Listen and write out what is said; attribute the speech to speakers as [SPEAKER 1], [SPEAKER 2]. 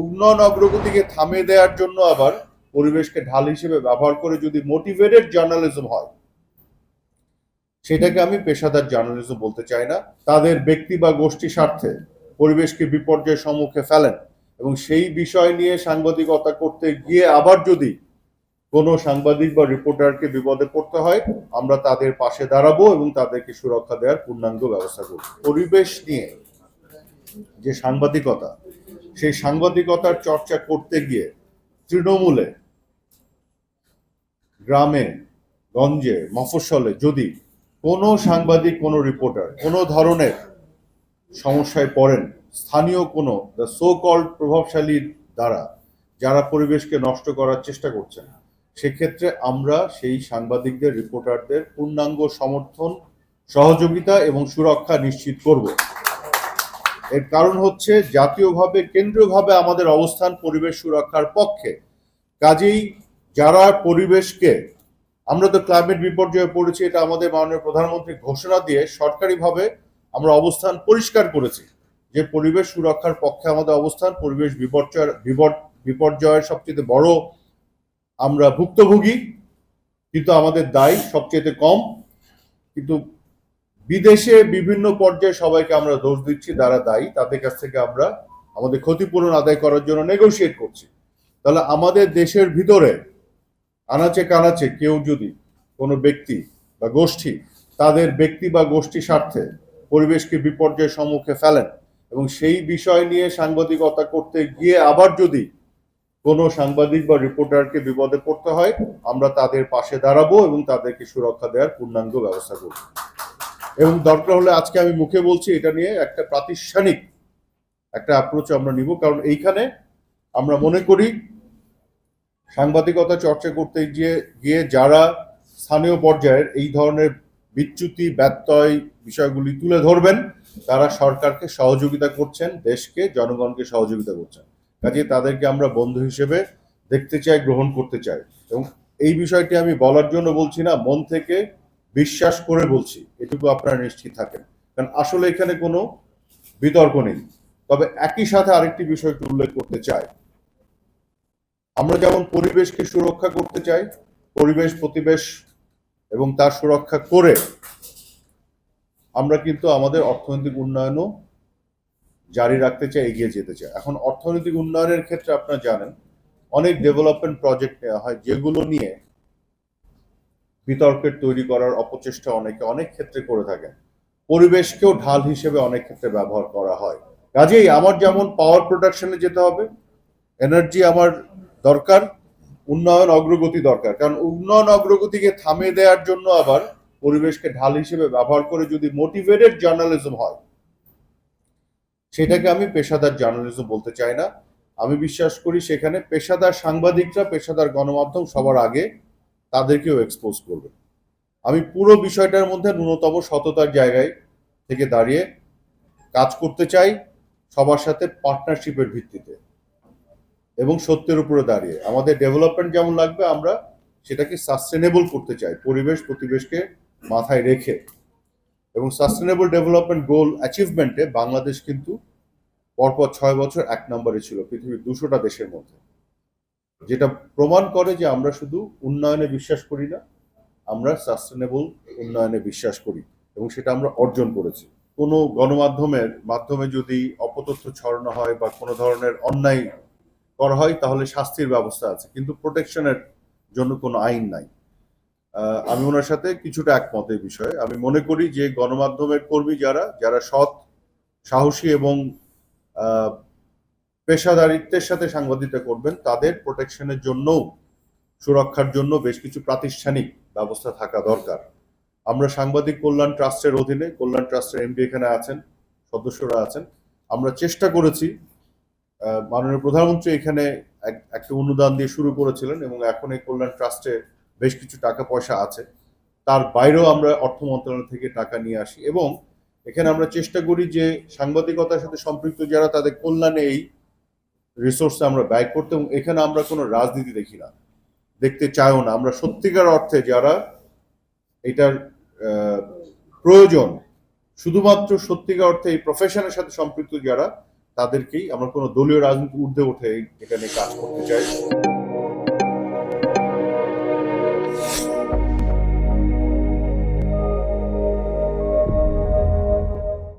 [SPEAKER 1] উন্নয়ন অগ্রগতিকে থামিয়ে দেওয়ার জন্য আবার পরিবেশকে ঢাল হিসেবে ব্যবহার করে যদি মোটিভেটেড জার্নালিজম হয়, সেটাকে আমি পেশাদার জার্নালিজম বলতে চাই না। তাদের ব্যক্তি বা গোষ্ঠী স্বার্থে পরিবেশকে বিপর্যয়ের সম্মুখে ফেলেন এবং সেই বিষয় নিয়ে সাংবাদিকতা করতে গিয়ে আবার যদি কোনো সাংবাদিক বা রিপোর্টারকে বিপদে পড়তে হয়, আমরা তাদের পাশে দাঁড়াবো এবং তাদেরকে সুরক্ষা দেওয়ার পূর্ণাঙ্গ ব্যবস্থা করব। পরিবেশ নিয়ে যে সাংবাদিকতা সেই সাংবাদিকতার চর্চা করতে গিয়ে তৃণমূলে, গ্রামে, গঞ্জে, মফস্বলে যদি কোনো সাংবাদিক, কোনো রিপোর্টার কোনো ধরনের সমস্যায় পড়েন, স্থানীয় কোনো দ্য সো কল্ড প্রভাবশালীর দ্বারা যারা পরিবেশকে নষ্ট করার চেষ্টা করছেন, সেক্ষেত্রে আমরা সেই সাংবাদিকদের, রিপোর্টারদের পূর্ণাঙ্গ সমর্থন, সহযোগিতা এবং সুরক্ষা নিশ্চিত করব। এর কারণ হচ্ছে জাতীয়ভাবে, কেন্দ্রীয়ভাবে আমাদের অবস্থান পরিবেশ সুরক্ষার পক্ষে। কাজেই যারা পরিবেশকে, আমরা তো ক্লাইমেট বিপর্যয়ে পড়েছি, এটা আমাদের মাননীয় প্রধানমন্ত্রী ঘোষণা দিয়ে সরকারিভাবে আমরা অবস্থান পরিষ্কার করেছি যে পরিবেশ সুরক্ষার পক্ষে আমাদের অবস্থান, পরিবেশ বিপর্যয়ের, বিপর- বিপর্যয়ের সবচেয়ে বড় আমরা ভুক্তভোগী। কিন্তু আমাদের দায় সবচেয়ে কম। কিন্তু বিদেশে বিভিন্ন পর্যায়ে সবাইকে আমরা দোষ দিচ্ছি, যারা দায়ী, তাদের কাছ থেকে আমরা আমাদের ক্ষতিপূরণ আদায় করার জন্য নেগোশিয়েট করছি। তাহলে আমাদের দেশের ভিতরে আনাচে কানাচে কেউ যদি কোনো ব্যক্তি বা গোষ্ঠী তাদের ব্যক্তি বা গোষ্ঠী স্বার্থে পরিবেশকে বিপর্যয়ের সম্মুখে ফেলেন এবং সেই বিষয় নিয়ে সাংবাদিকতা করতে গিয়ে আবার যদি কোনো সাংবাদিক বা রিপোর্টারকে বিপদে পড়তে হয়, আমরা তাদের পাশে দাঁড়াবো এবং তাদেরকে সুরক্ষা দেওয়ার পূর্ণাঙ্গ ব্যবস্থা করব। এবং দরকার হলে আজকে আমি মুখে বলছি, এটা নিয়ে একটা প্রাতিষ্ঠানিক একটা অ্যাপ্রোচ আমরা নিব। কারণ এইখানে আমরা মনে করি, সাংবাদিকতা চর্চা করতে গিয়ে গিয়ে যারা স্থানীয় পর্যায়ের এই ধরনের বিচ্যুতি, ব্যত্যয় বিষয়গুলি তুলে ধরবেন, তারা সরকারকে সহযোগিতা করছেন, দেশকে, জনগণকে সহযোগিতা করছেন। কাজে তাদেরকে আমরা বন্ধু হিসেবে দেখতে চাই, গ্রহণ করতে চাই। এবং এই বিষয়টি আমি বলার জন্য বলছি না, মন থেকে বিশ্বাস করে বলছি, এটুকু আপনারা নিশ্চিত থাকেন। কারণ আসলে এখানে কোনো বিতর্ক নেই। তবে একই সাথে আরেকটি বিষয় উল্লেখ করতে চাই। আমরা যেমন পরিবেশকে সুরক্ষা করতে চাই, পরিবেশ, প্রতিবেশ এবং তার সুরক্ষা করে আমরা কিন্তু আমাদের অর্থনৈতিক উন্নয়নও জারি রাখতে চাই, এগিয়ে যেতে চাই। এখন অর্থনৈতিক উন্নয়নের ক্ষেত্রে আপনারা জানেন, অনেক ডেভেলপমেন্ট প্রজেক্ট নেওয়া হয়, যেগুলো নিয়ে বিতর্কের তৈরি করার অপচেষ্টা অনেকে অনেক ক্ষেত্রে করে থাকেন। পরিবেশকেও ঢাল হিসেবে অনেক ক্ষেত্রে ব্যবহার করা হয়। কাজেই আমার যেমন পাওয়ার প্রোডাকশনে যেতে হবে এনার্জি আমার দরকার, উন্নয়ন অগ্রগতি দরকার। কারণ উন্নয়ন অগ্রগতিকে থামিয়ে দেওয়ার জন্য আবার পরিবেশকে ঢাল হিসেবে ব্যবহার করে যদি মোটিভেটেড জার্নালিজম হয়, সেটাকে আমি পেশাদার জার্নালিজম বলতে চাই না। আমি বিশ্বাস করি সেখানে পেশাদার সাংবাদিকরা, পেশাদার গণমাধ্যম সবার আগে তাদেরকেও এক্সপোজ করবে। আমি পুরো বিষয়টার মধ্যে ন্যূনতম সততার জায়গায় থেকে দাঁড়িয়ে কাজ করতে চাই সবার সাথে পার্টনারশিপের ভিত্তিতে এবং সত্যের উপরে দাঁড়িয়ে। আমাদের ডেভেলপমেন্ট যেমন লাগবে, আমরা সেটাকে সাস্টেনেবল করতে চাই, পরিবেশ প্রতিবেশকে মাথায় রেখে। এবং সাস্টেনেবল ডেভেলপমেন্ট গোল অ্যাচিভমেন্টে বাংলাদেশ কিন্তু পরপর ছয় বছর এক নম্বরে ছিল, পৃথিবীর দুশোটা দেশের মধ্যে। যেটা প্রমাণ করে যে আমরা শুধু উন্নয়নে বিশ্বাস করি না, আমরা সাস্টেনেবল উন্নয়নে বিশ্বাস করি এবং সেটা আমরা অর্জন করেছি। কোনো গণমাধ্যমের মাধ্যমে যদি অপতথ্য ছড়ানো হয় বা কোনো ধরনের অন্যায় করা হয়, তাহলে শাস্তির ব্যবস্থা আছে, কিন্তু প্রোটেকশনের জন্য কোনো আইন নাই। আমি ওনার সাথে কিছুটা একমত এই বিষয়ে। আমি মনে করি যে গণমাধ্যমের কর্মী যারা যারা সৎ, সাহসী এবং পেশাদারিত্বের সাথে সাংবাদিকতা করবেন, তাদের প্রোটেকশনের জন্যও, সুরক্ষার জন্য বেশ কিছু প্রাতিষ্ঠানিক ব্যবস্থা থাকা দরকার। আমরা সাংবাদিক কল্যাণ ট্রাস্টের অধীনে, কল্যাণ ট্রাস্টের এমডি এখানে আছেন, সদস্যরা আছেন, আমরা চেষ্টা করেছি মাননীয় প্রধানমন্ত্রী এখানে এক- একটা অনুদান দিয়ে শুরু করেছিলেন এবং এখন এই কল্যাণ ট্রাস্টে বেশ কিছু টাকা পয়সা আছে। তার বাইরেও আমরা অর্থ মন্ত্রণালয় থেকে টাকা নিয়ে আসি এবং এখানে আমরা চেষ্টা করি যে সাংবাদিকতার সাথে সম্পৃক্ত যারা তাদের কল্যাণে এই রিসোর্স আমরা ব্যয় করতে এবং এখানে আমরা কোনো রাজনীতি দেখি না। দেখতে চাইও না। আমরা সত্যিকার অর্থে যারা এটার প্রয়োজন, শুধুমাত্র সত্যিকার অর্থে এই প্রফেশনের সাথে সম্পৃক্ত যারা, তাদেরকেই আমরা কোনো দলীয় রাজনীতি ঊর্ধ্বে উঠে এখানে কাজ করতে চাই।